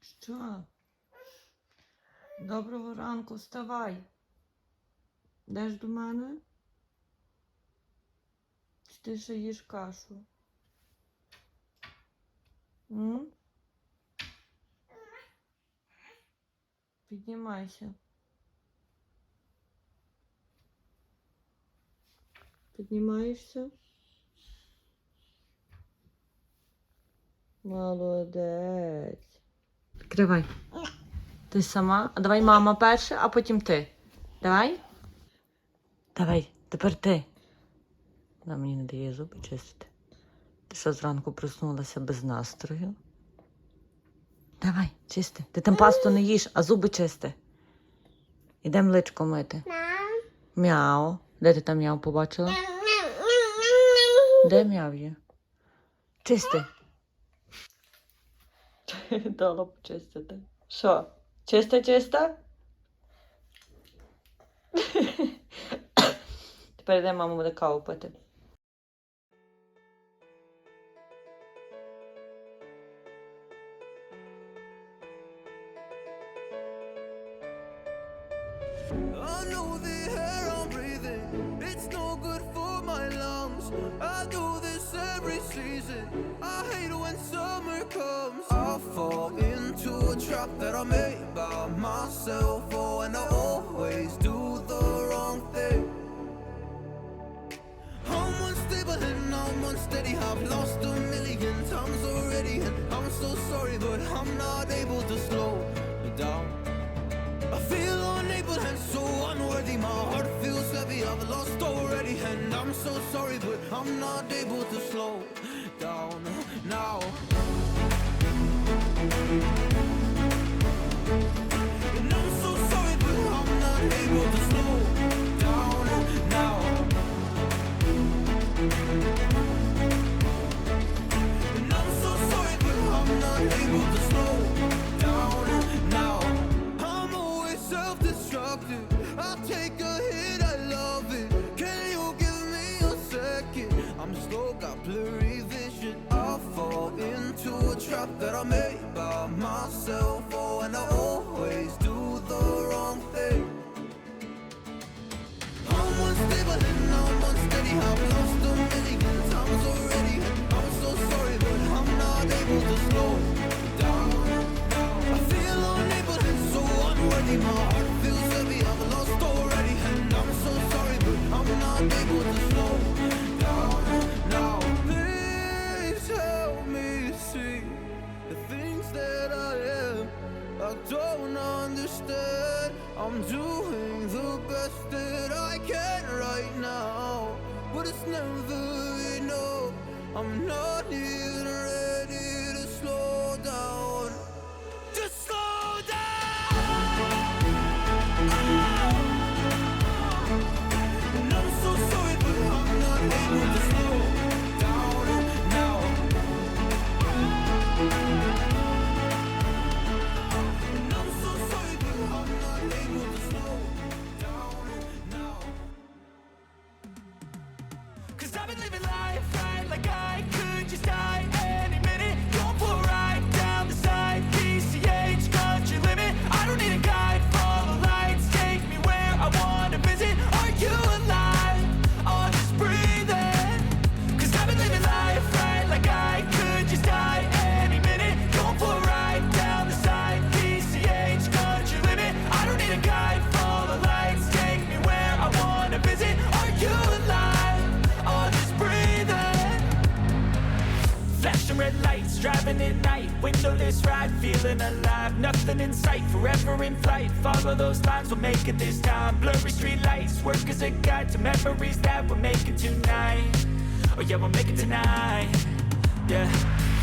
Що? Доброго ранку, вставай. Йдеш до мене? Чи ти ще їш кашу? М? Піднімайся. Піднімаєшся? Молодець. Відкривай. Ти сама? А давай мама перша, а потім ти. Давай. Давай, тепер ти. Вона мені не дає зуби чистити. Ти що зранку проснулася без настрою? Давай, чисти. Ти там пасту не їш, а зуби чисти. Ідемо личко мити. Мяу. Де ти там мяу побачила? Де мяу є? Чисти. Дала почистити. Що? Чиста, чиста? Тепер йде мама буде каву пити. I know the air I'm breathing, it's no a that I made by myself. Oh, and I always do the wrong thing. I'm unstable and I'm unsteady. I've lost a million times already, and I'm so sorry, but I'm not able to slow down. I feel unable and so unworthy. My heart feels heavy. I've lost already, and I'm so sorry, but I'm not able to slow I'm so sorry I'm not able to slow Now Now Please help me see The things that I am. I don't understand. I'm doing the best that I can right now, but it's never enough. I'm not even forever in flight. Follow those lines, we'll make it this time. Blurry street lights, work as a guide to memories that we're making tonight. Oh yeah, we'll make it tonight. Yeah.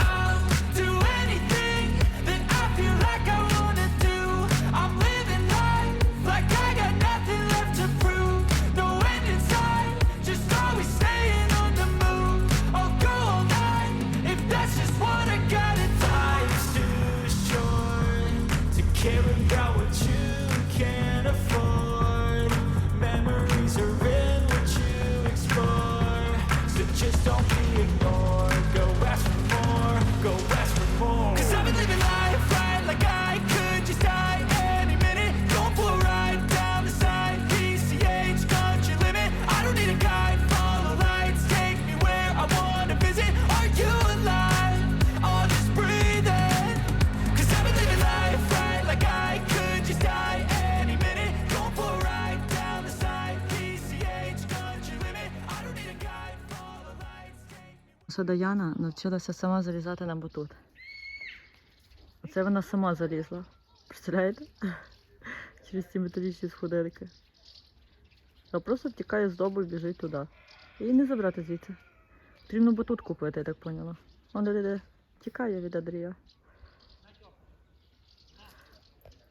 Що Даяна навчилася сама залізати на батут. Оце вона сама залізла. Представляєте? Через ці металічні сходинки. А просто втікає з дому і біжить туди. Її не забрати звідси. Потрібно батут купити, я так поняла. Он де де тікає від Андрія.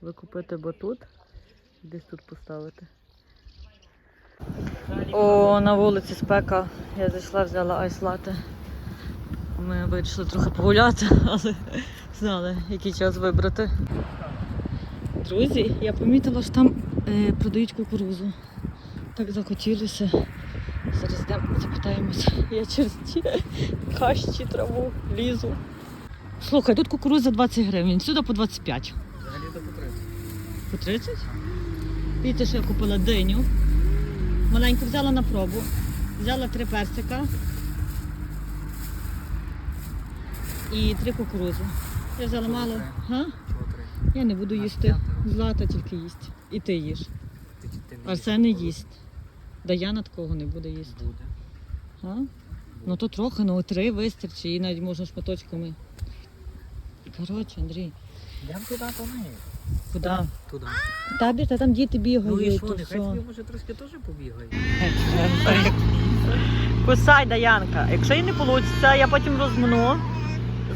Ви купите батут і десь тут поставити. О, на вулиці спека. Я зайшла, взяла айс-лати. Ми вирішили трохи погуляти, але знали, який час вибрати. Друзі, я помітила, що там е, продають кукурузу. Так захотілося. Зараз йдемо, запитаємося. Я через ті кащі траву лізу. Слухай, тут кукуруза 20 гривень, сюди по 25. Взагалі то по 30. По 30? Бачите, що я купила диню. Маленьку взяла на пробу. Взяла три персика і три кукурузи. Я взяла мало. Га? Чого 3? Я не буду їсти. Злата тільки їсть. І ти їш. Арсен не їсть. Даяна такого не буде їсти. Буде. А? Ну то трохи, ну три вистачить, і навіть можна шматочками. Коротше, Андрій, Йдемо туди по неї. куди? Туди. Табір, та там діти бігають. Ну і що, нехай тобі може трошки теж побігає. Кусай, Даянка. Якщо їй не вийде, я потім розмну,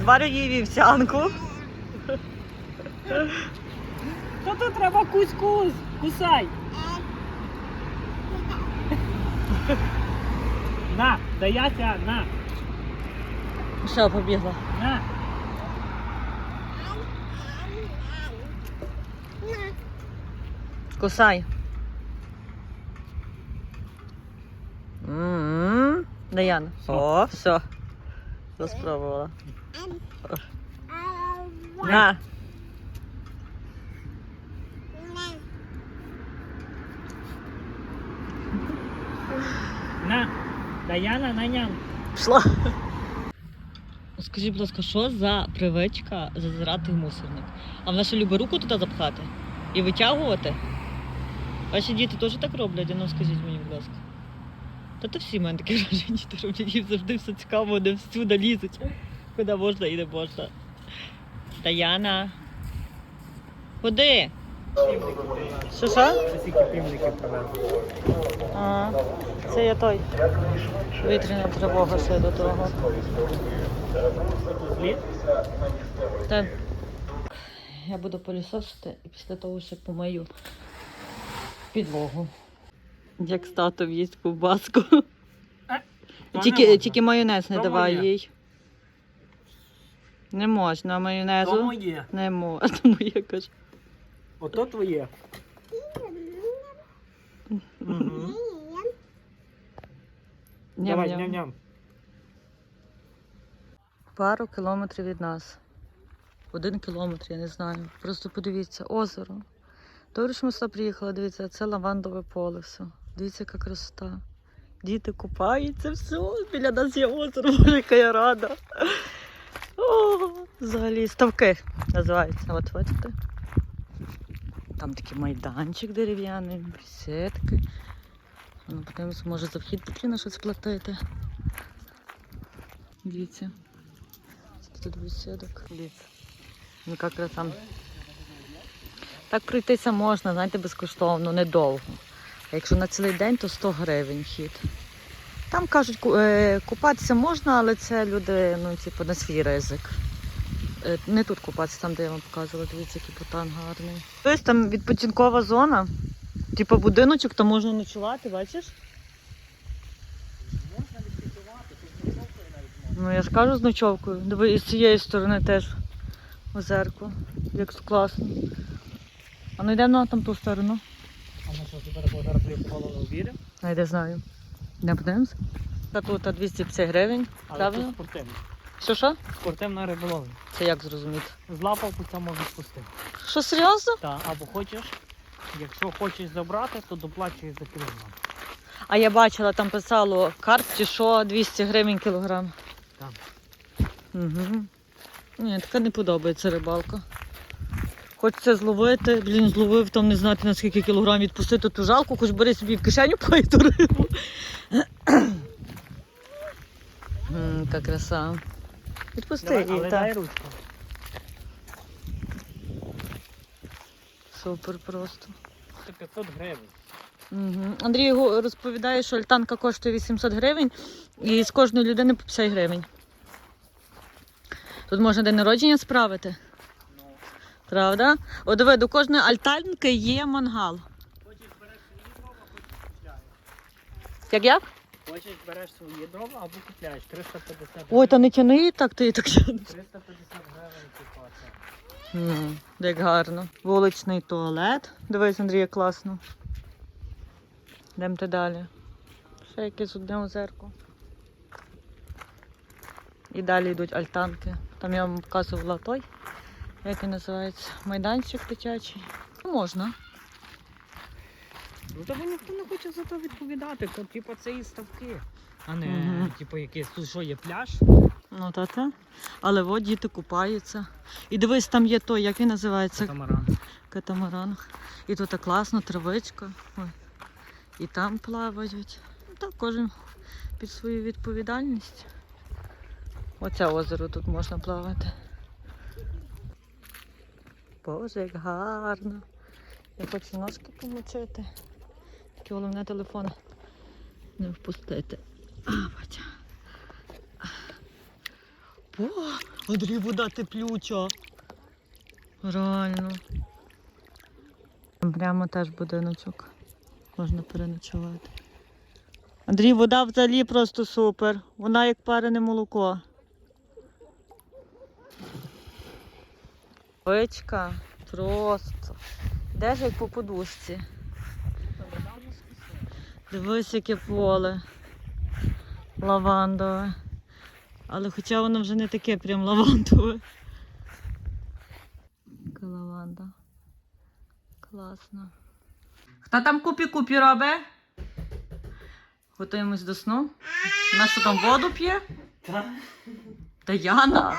зварю їй вівсянку. Та тут треба кусь-кусь, кусай. На, даяся, на, Все, побігла. на. Кусай. М-м. Даяна. О, все. Розпробувала. На. На, Даяна, на ням. Пішла. Скажіть, будь ласка, що за привичка зазирати в мусорник? А вона ще любить руку туди запхати і витягувати? Ваші діти теж так роблять? А Ну скажіть мені, будь ласка. Та то всі в мене такі враження діти роблять, їм завжди все цікаво, вони всюди лізуть. Куди можна і не можна. Таяна. Куди? Що що? Це привезли. А, це я той. Вітряна тривога ще до того. Так. Я буду пилісосити і після того ще помию підлогу. Як стато їсть ковбаску. Тільки, тільки майонез не давай їй. Не можна То майонезу. моє. Не можна, моє каже. Ото твоє. Давай, ням-ням. Пару кілометрів від нас. Один кілометр, я не знаю. Просто подивіться, озеро. Добре, що ми сюди приїхали, дивіться, це лавандове поле все. Дивіться, яка красота. Діти купаються, все, біля нас є озеро, яка я рада. О, взагалі, ставки називаються. От бачите? Там такий майданчик дерев'яний, бесідки. Ну, подивимось, може за вхід потрібно щось платити. Дивіться. Тут бесідок. Дивіться. Ну, яка краса. Так пройтися можна, знаєте, безкоштовно, недовго. А якщо на цілий день, то 100 гривень вхід. Там кажуть, е, купатися можна, але це люди, ну, типу, на свій ризик. Е, Не тут купатися, там, де я вам показувала, дивіться, який бутан гарний. Ось там відпочинкова зона, типу будиночок, там можна ночувати, бачиш? Ну я ж кажу з ночовкою. Диви, і з цієї сторони теж озерко. Як тут класно. А ну йдемо на там ту сторону. А на що тепер зараз приїхало на обіді? А йде знаю. Не подивимось. Та тут 250 гривень. Але Правильно? тут спортивно. Що що? Спортивна риболовля. Це як зрозуміти? Злапав, по цьому відпустив. Що серйозно? Так, або хочеш, якщо хочеш забрати, то доплачуєш за кілограм. А я бачила, там писало карт чи що 200 гривень кілограм. Так. Угу. Ні, така не подобається рибалка. Хочеться зловити, блін, зловив там не знати на скільки кілограм відпустити ту жалку, хоч бери собі в кишеню ту рибу. Яка краса. Відпусти її, але дай так. ручку. Супер просто. Це 500 гривень. Угу. Андрій розповідає, що альтанка коштує 800 гривень і з кожної людини по 50 гривень. Тут можна день народження справити. Ну, Правда? О, диви, до кожної альтанки є мангал. хочеш береш свої дрова, хочеш купляєш. Як як? Хочеш береш свої дрова або купляєш. 350 гривень. Ой, та не тяни так, ти так тягни. 350 гривень, це. Ну, як гарно. Вуличний туалет. Дивись, Андрій, як класно. Йдемте далі. Ще якесь одне озерко. І далі йдуть альтанки. Там я вам показувала той, як він називається, майданчик дитячий. Ну, можна. Ну того ніхто не хоче за то відповідати. То, типу, це і ставки. А не, Мгм. типу, якийсь тут що є пляж. Ну, та та. Але от діти купаються. І дивись, там є той, як він називається? Катамаран. Катамаран. І тут так класно, травичка. Ой. І там плавають. Ну, так, кожен під свою відповідальність. Оце озеро тут можна плавати. Боже, як гарно. Я хочу ножки помочити. Тільки головне телефон не впустити. А, бача. О, Андрій, вода теплюча. Реально. Прямо теж будиночок. Можна переночувати. Андрій, вода взагалі просто супер. Вона як парене молоко. Пичка просто. Де ж як по подушці? Дивись, яке поле. Лавандове. Але хоча воно вже не таке прям лавандове. Яка лаванда. Класно. Хто там купі-купі робить? Готуємось до сну. Вона що там воду п'є? Так. Даяна.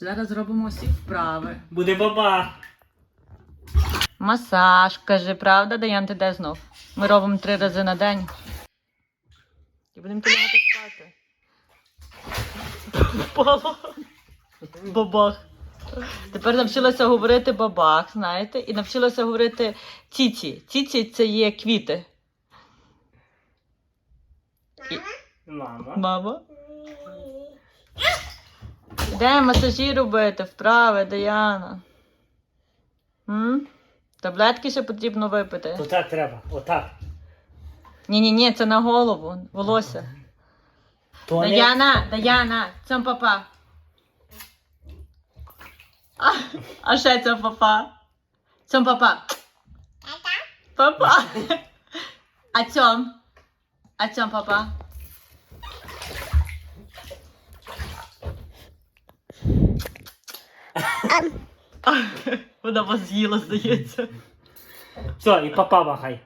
Зараз зробимо всі вправи. Буде баба. Масаж, каже, правда, Даян, ти де знов? Ми робимо три рази на день. І будемо ти лягати спати. Впало. Бабах. Тепер навчилася говорити бабах, знаєте, і навчилася говорити тіті. Тіті це є квіти. Мама. Мама. Де масажі робити? Вправи, Даяна. М? Таблетки ще потрібно випити. Отак треба, отак. Ні-ні, ні, це на голову, волосся. Тоня. Даяна, Даяна, цьом папа. А, а ще цьом папа. Цьом папа. Папа. А цьом? А цьом папа. Вона вас з'їла, здається. Все, і папа махай.